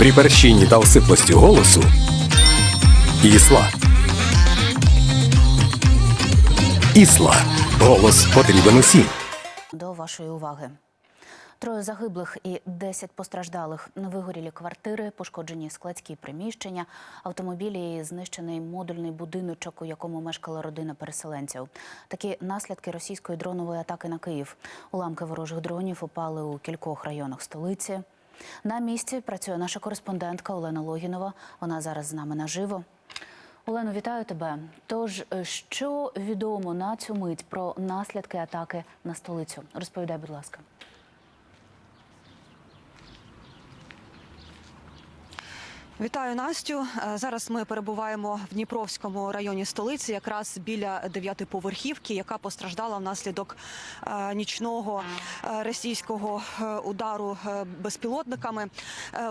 При перщині та осиплості голосу Ісла. Ісла. Голос потрібен усім. До вашої уваги. Троє загиблих і 10 постраждалих. Вигорілі квартири, пошкоджені складські приміщення, автомобілі і знищений модульний будиночок, у якому мешкала родина переселенців. Такі наслідки російської дронової атаки на Київ. Уламки ворожих дронів упали у кількох районах столиці. На місці працює наша кореспондентка Олена Логінова. Вона зараз з нами наживо. Олено, вітаю тебе. Тож, е, що відомо на цю мить про наслідки атаки на столицю? Розповідай, будь ласка. Вітаю Настю. Е, Зараз ми перебуваємо в Дніпровському районі столиці, якраз біля дев'ятиповерхівки, яка постраждала внаслідок е, нічного е, російського удару безпілотниками.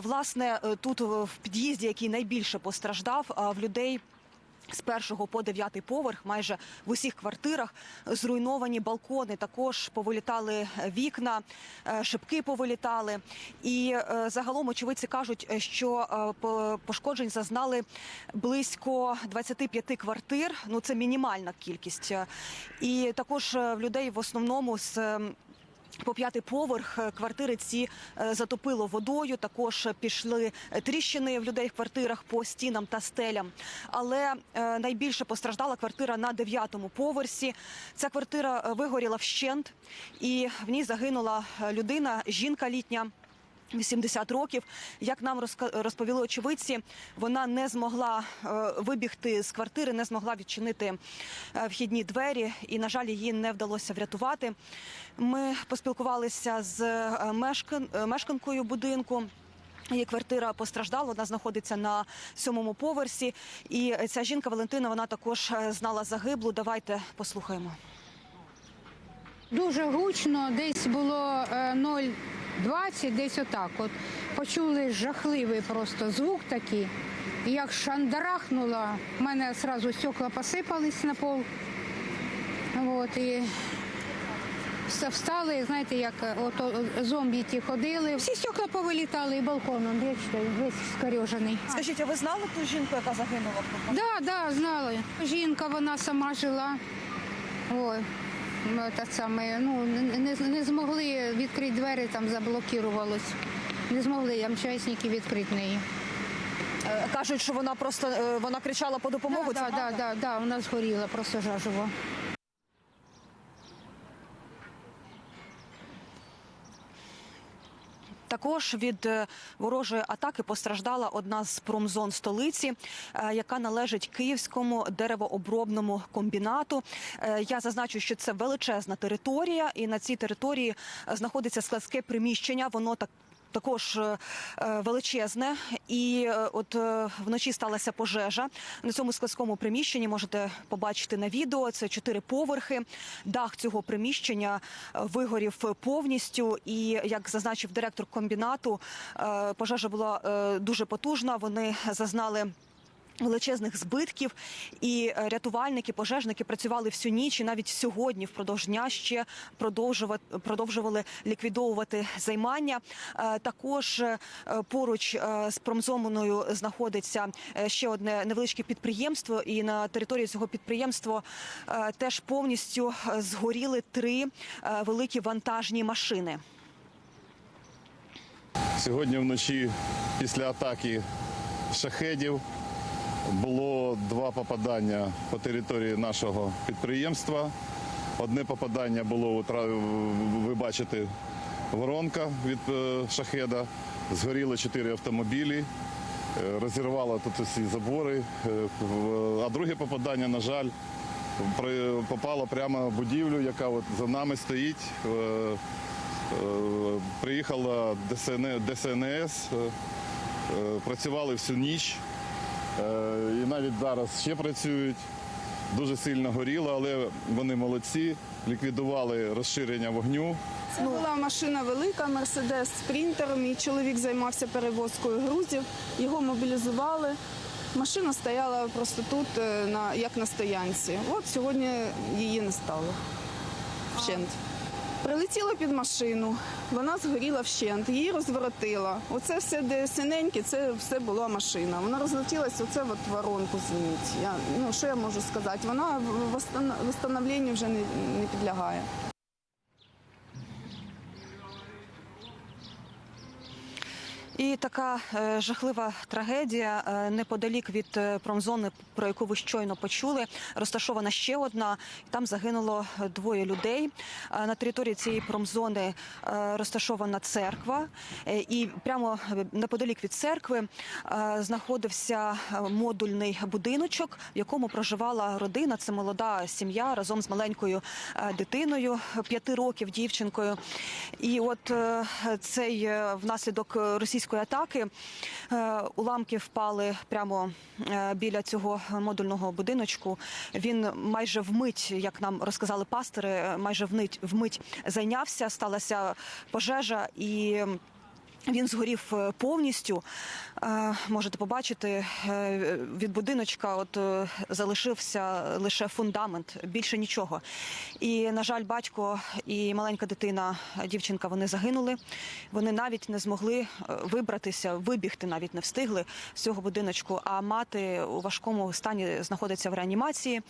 Власне, тут в під'їзді, який найбільше постраждав, в людей. З першого по дев'ятий поверх, майже в усіх квартирах зруйновані балкони. Також повилітали вікна, е, шибки повилітали. І е, загалом очевидці кажуть, е, що по- пошкоджень зазнали близько 25 квартир. Ну це мінімальна кількість. І також в людей в основному з. По п'ятий поверх е, квартири ці е, затопило водою. Також пішли тріщини в людей в квартирах по стінам та стелям. Але е, найбільше постраждала квартира на дев'ятому поверсі. Ця квартира вигоріла вщент, і в ній загинула людина, жінка літня. 80 років, як нам розповіли очевидці, вона не змогла е, вибігти з квартири, не змогла відчинити е, вхідні двері, і на жаль, її не вдалося врятувати. Ми поспілкувалися з е, мешкан- мешканкою будинку. Її квартира постраждала, вона знаходиться на сьомому поверсі. І ця жінка Валентина вона також знала загиблу. Давайте послухаємо. Дуже гучно, десь було е, 0,20, десь отак. От почули жахливий просто звук такий. І як шандарахнуло, в мене одразу стекла посипались на пол. От, і встали, знаєте, як е, ото зомбі ті ходили. Всі стекла повилітали і балконом, бачите, весь скорежений. Скажіть, а ви знали ту жінку, яка загинула? Да, да, знала. Жінка, вона сама жила. Ой, те саме, ну, не, не- змогли відкрити двері, там заблокувалось. Не змогли ямчесники відкрити неї. Е, Кажуть, що вона просто е, вона кричала по допомогу. Так, да, да, да, да, вона згоріла просто жаживо. Також від е, ворожої атаки постраждала одна з промзон столиці, е, яка належить київському деревообробному комбінату. Е, Я зазначу, що це величезна територія, і на цій території знаходиться складське приміщення. Воно так. Також е, е, величезне, і е, от вночі сталася пожежа на цьому складському приміщенні. Можете побачити на відео. Це чотири поверхи. Дах цього приміщення вигорів повністю. І як зазначив директор комбінату, пожежа була дуже потужна. Вони зазнали. Величезних збитків і е, рятувальники, пожежники працювали всю ніч і навіть сьогодні впродовж дня ще продовжувати продовжували ліквідовувати займання. Е, Також е, поруч з промзоною знаходиться ще одне невеличке підприємство, і на території цього підприємства теж повністю згоріли три великі вантажні машини. Сьогодні вночі після атаки шахедів було два попадання по території нашого підприємства. Одне попадання було, ви бачите, воронка від е, шахеда. Згоріли чотири автомобілі, е, розірвало тут усі забори. Е, А друге попадання, на жаль, попало прямо в будівлю, яка от за нами стоїть. Приїхала ДСНС, працювали всю ніч і навіть зараз ще працюють. Дуже сильно горіло, але вони молодці, ліквідували розширення вогню. Це була машина велика, Мерседес Спрінтер. Мій чоловік займався перевозкою грузів. Його мобілізували. Машина стояла просто тут, е, як на стоянці. От сьогодні її не стало. Вщент. Прилетіло під машину, вона згоріла вщент, її розворотила. Оце все, де синеньке, це все була машина. Вона розлетілася, оце от воронку звинить. Я, ну, що я можу сказати? Вона в- восстановленню вже не, не підлягає. І така е, жахлива трагедія е, неподалік від е, промзони, про яку ви щойно почули, розташована ще одна. Там загинуло двоє людей. На території цієї промзони розташована церква, і прямо неподалік від церкви знаходився модульний будиночок, в якому проживала родина. Це молода сім'я разом з маленькою дитиною п'яти років, дівчинкою. І от цей внаслідок російської атаки е, уламки впали прямо е, біля цього модульного будиночку. Він майже вмить, як нам розказали пастори, е, майже вмить, вмить зайнявся. Сталася пожежа і. Він згорів е, повністю. Е, Можете побачити е, від будиночка. От залишився лише фундамент, більше нічого. І на жаль, батько і маленька дитина, дівчинка, вони загинули. Вони навіть не змогли вибратися, вибігти навіть не встигли з цього будиночку. А мати у важкому стані знаходиться в реанімації.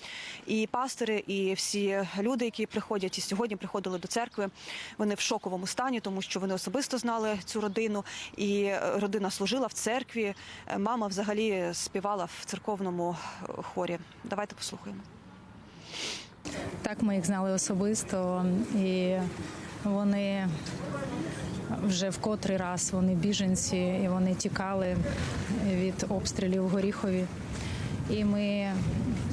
І пастори, і всі люди, які приходять і сьогодні приходили до церкви, вони в шоковому стані, тому що вони особисто знали цю родину, і е, родина служила в церкві. Е, Мама взагалі співала в церковному е, хорі. Давайте послухаємо. Так, ми їх знали особисто, і вони вже в котрий раз вони біженці, і вони тікали від обстрілів в Горіхові. І ми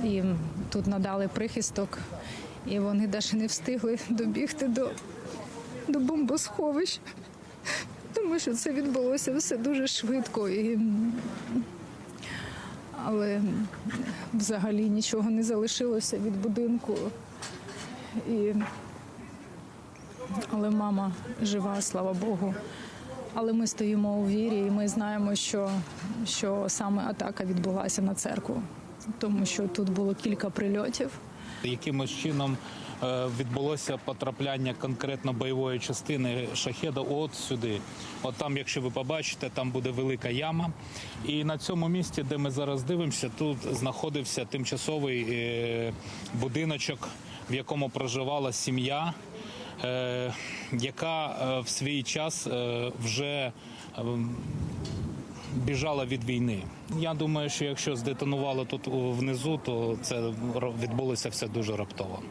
їм тут надали прихисток, і вони навіть не встигли добігти до, до бомбосховищ, тому що це відбулося все дуже швидко. І... Але взагалі нічого не залишилося від будинку. І... Але мама жива, слава Богу. Але ми стоїмо у вірі, і ми знаємо, що, що саме атака відбулася на церкву, тому що тут було кілька прильотів. Якимось чином відбулося потрапляння конкретно бойової частини шахеда от сюди. От там, якщо ви побачите, там буде велика яма. І на цьому місці, де ми зараз дивимося, тут знаходився тимчасовий е, будиночок, в якому проживала сім'я, е, яка е, в свій час е, вже ем, біжала від війни. Я думаю, що якщо здетонувало тут внизу, то це відбулося все дуже раптово.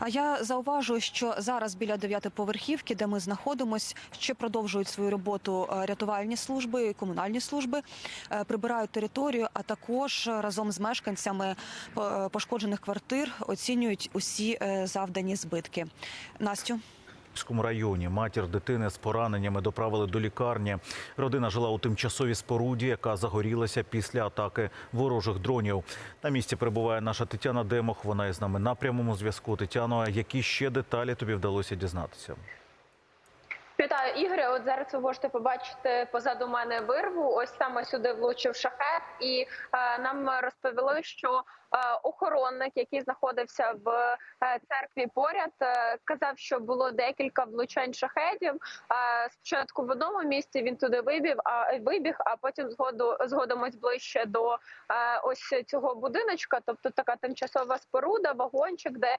А я зауважу, що зараз біля дев'ятиповерхівки, де ми знаходимось, ще продовжують свою роботу е, рятувальні служби, комунальні служби, е, прибирають територію, а також разом з мешканцями е, пошкоджених квартир оцінюють усі завдані збитки. Настю. Районі матір дитини з пораненнями доправили до лікарні. Родина жила у тимчасовій споруді, яка загорілася після атаки ворожих дронів. На місці перебуває наша Тетяна Демох. Вона із нами на прямому зв'язку. Тетяно, які ще деталі тобі вдалося дізнатися? Вітаю, Ігоре. От зараз ви можете побачити позаду мене вирву. Ось саме сюди влучив шахет, і е, нам розповіли, що охоронник, який знаходився в е, церкві поряд, е, казав, що було декілька влучань шахетів. Е, спочатку в одному місці він туди вибіг, а вибіг, а потім згоду згодом ось ближче до е, ось цього будиночка, тобто така тимчасова споруда, вагончик, де е,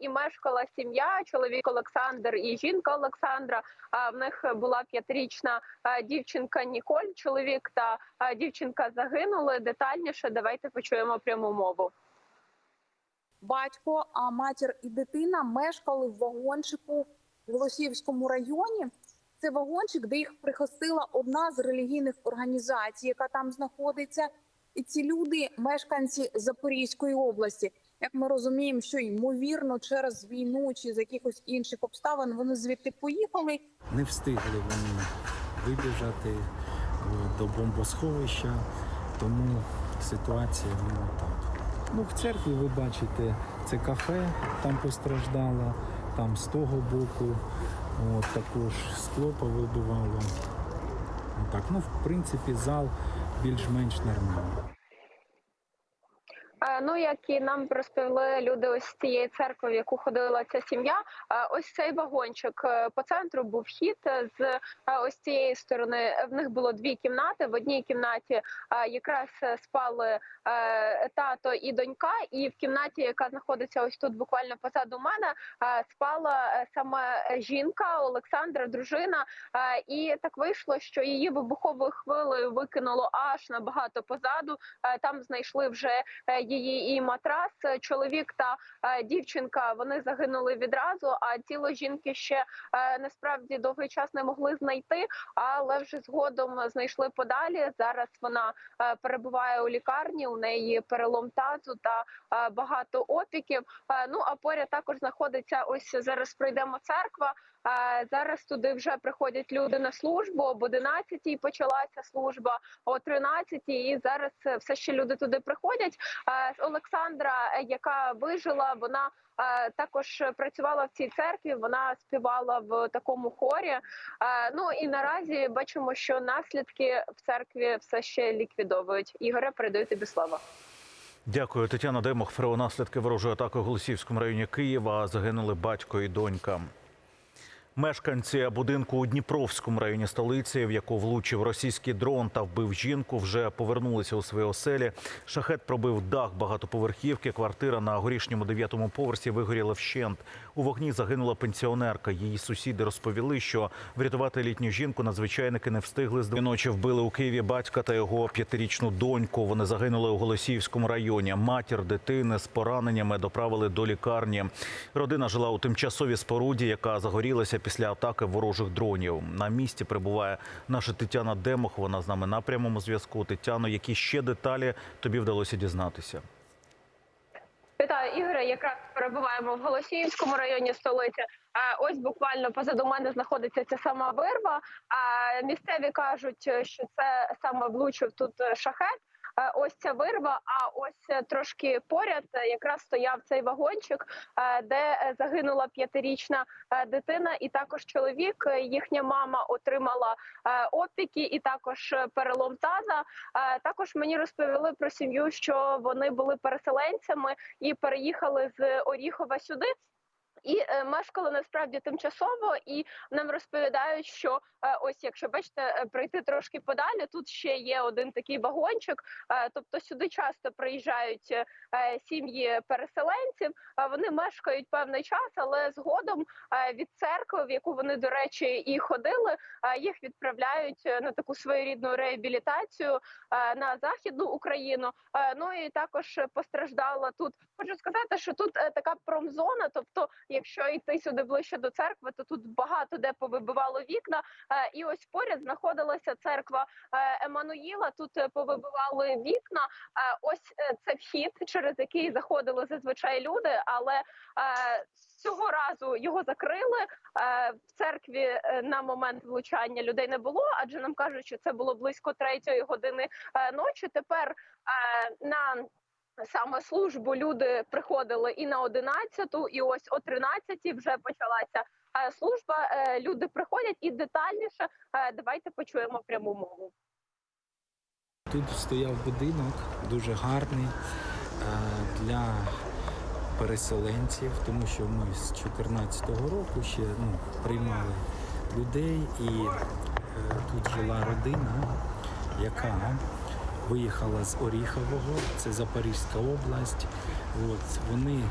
і мешкала сім'я, чоловік Олександр і жінка Олександра. А в них була п'ятирічна е, дівчинка Ніколь, чоловік та е, дівчинка загинули. Детальніше давайте почуємо пряму мову. Батько, а матір і дитина мешкали в вагончику в Голосіївському районі. Це вагончик, де їх прихистила одна з релігійних організацій, яка там знаходиться. І ці люди мешканці Запорізької області. Як ми розуміємо, що ймовірно через війну чи з якихось інших обставин вони звідти поїхали. не встигли вони вибіжати е, до бомбосховища, тому ситуація ну так. Ну, в церкві ви бачите, це кафе там постраждало, там з того боку, от, також скло повибивало. Так, ну, в принципі, зал більш-менш нормальний. Е, Ну, як і нам розповіли люди ось цієї церкви, в яку ходила ця сім'я. е, Ось цей вагончик е, по центру був вхід з ось цієї сторони. В них було дві кімнати. В одній кімнаті якраз спали тато і донька, і в кімнаті, яка знаходиться ось тут, буквально позаду мене, спала саме жінка Олександра, дружина. І так вийшло, що її вибуховою хвилею викинуло аж набагато позаду. Там знайшли вже її і матрас. Е, Чоловік та е, дівчинка вони загинули відразу. А тіло жінки ще е, насправді довгий час не могли знайти, але вже згодом знайшли подалі. Зараз вона перебуває у лікарні. У неї перелом тазу та багато опіків. Ну а поряд також знаходиться ось зараз. Пройдемо церква. Зараз туди вже приходять люди на службу. Об 11-й почалася служба, о 13-й і зараз е, все ще люди туди приходять. Олександра, е, яка вижила, вона е, також працювала в цій церкві. Вона співала в такому хорі. Ну і наразі бачимо, що наслідки в церкві все ще ліквідовують. Ігоре, передаю тобі слово. Дякую, Тетяна Демох. Про наслідки ворожої атаки у Голосіївському районі Києва загинули батько і донька. Мешканці будинку у Дніпровському районі столиці, в яку влучив російський дрон та вбив жінку, вже повернулися у свої оселі. Шахет пробив дах багатоповерхівки. Квартира на горішньому дев'ятому поверсі вигоріла вщент. У вогні загинула пенсіонерка. Її сусіди розповіли, що врятувати літню жінку надзвичайники не встигли з ночі. Вбили у Києві батька та його п'ятирічну доньку. Вони загинули у Голосіївському районі. Матір дитини з пораненнями доправили до лікарні. Родина жила у тимчасовій споруді, яка загорілася після атаки ворожих дронів. На місці прибуває наша Тетяна Демох. Вона з нами на прямому зв'язку. Тетяно, які ще деталі тобі вдалося дізнатися? Вітаю, Ігоре. Якраз перебуваємо в Голосіївському районі столиці. Ось буквально позаду мене знаходиться ця сама вирва. А місцеві кажуть, що це саме влучив тут шахет. Е, Ось ця вирва. А ось е, трошки поряд е, якраз стояв цей вагончик, де загинула п'ятирічна дитина, і також чоловік. Їхня мама отримала опіки і також перелом таза. Також мені розповіли про сім'ю, що вони були переселенцями і переїхали з Оріхова сюди. І е, мешкали насправді тимчасово, і нам розповідають, що е, ось, якщо бачите, е, пройти трошки подалі, тут ще є один такий вагончик. Тобто сюди часто приїжджають сім'ї переселенців. Вони мешкають певний час, але згодом від церкви, в яку вони до речі і ходили, їх відправляють на таку своєрідну реабілітацію на західну Україну. Ну і також постраждала тут. Хочу сказати, що тут така промзона. Тобто, якщо йти сюди ближче до церкви, то тут багато де повибивало вікна. Е, І ось поряд знаходилася церква е, Еммануїла. Тут е, повибивали вікна. Ось це вхід, через який заходили зазвичай люди, але цього разу його закрили. В церкві на момент влучання людей не було, адже нам кажуть, що це було близько третьої години ночі. Тепер на саме службу люди приходили і на 11-ту, і ось о 13-й вже почалася е, служба. Е, Люди приходять і детальніше. е, Давайте почуємо пряму мову. Тут стояв будинок дуже гарний для переселенців, тому що ми з 2014 року ще ну, приймали людей, і тут жила родина, яка виїхала з Оріхового, це Запорізька область. От, вони е,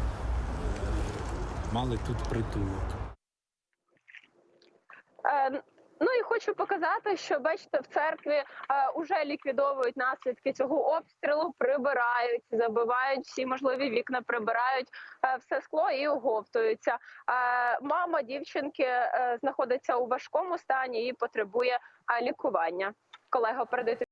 мали тут притулок. Е, Ну і хочу показати, що бачите, в церкві е, уже ліквідовують наслідки цього обстрілу, прибирають, забивають всі можливі вікна, прибирають е, все скло і оговтуються. Е, мама дівчинки е, знаходиться у важкому стані і потребує е, лікування. Колего, передайте.